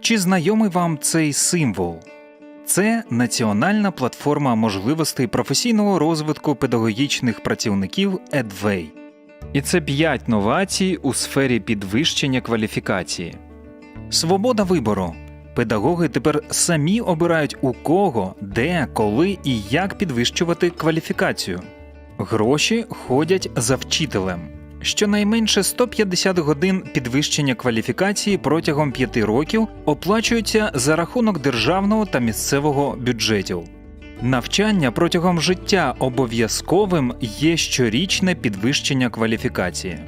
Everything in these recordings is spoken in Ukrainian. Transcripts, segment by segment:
Чи знайомий вам цей символ? Це національна платформа можливостей професійного розвитку педагогічних працівників EdWay. І це 5 новацій у сфері підвищення кваліфікації. Свобода вибору. Педагоги тепер самі обирають у кого, де, коли і як підвищувати кваліфікацію. Гроші ходять за вчителем. Щонайменше 150 годин підвищення кваліфікації протягом 5 років оплачуються за рахунок державного та місцевого бюджетів. Навчання протягом життя обов'язковим є щорічне підвищення кваліфікації.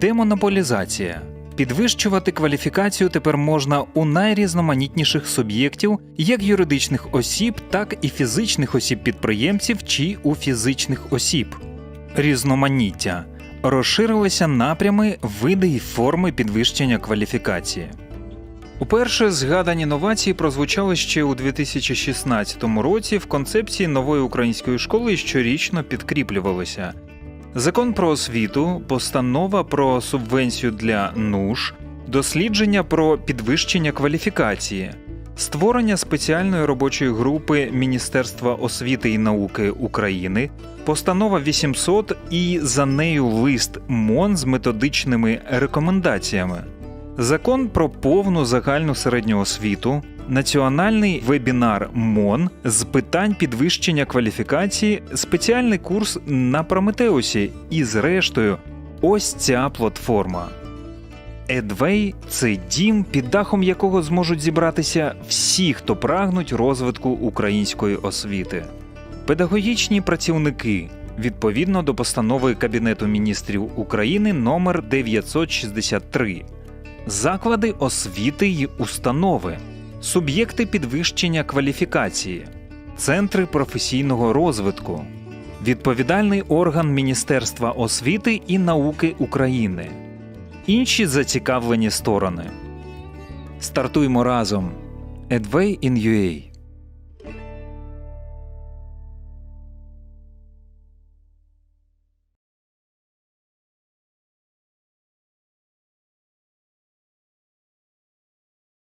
Демонополізація. Підвищувати кваліфікацію тепер можна у найрізноманітніших суб'єктів, як юридичних осіб, так і фізичних осіб-підприємців чи у фізичних осіб. Різноманіття розширилися напрями, види й форми підвищення кваліфікації. Уперше згадані новації прозвучали ще у 2016 році в концепції нової української школи щорічно підкріплювалися. Закон про освіту, постанова про субвенцію для НУШ, дослідження про підвищення кваліфікації, створення спеціальної робочої групи Міністерства освіти і науки України, постанова 800 і за нею лист МОН з методичними рекомендаціями. Закон про повну загальну середню освіту, національний вебінар МОН з питань підвищення кваліфікації, спеціальний курс на Прометеусі і, зрештою, ось ця платформа. Едвей це дім, під дахом якого зможуть зібратися всі, хто прагнуть розвитку української освіти. Педагогічні працівники відповідно до постанови Кабінету міністрів України номер 963 заклади освіти й установи, суб'єкти підвищення кваліфікації, центри професійного розвитку, відповідальний орган Міністерства освіти і науки України, інші зацікавлені сторони. Стартуймо разом. Edway in UA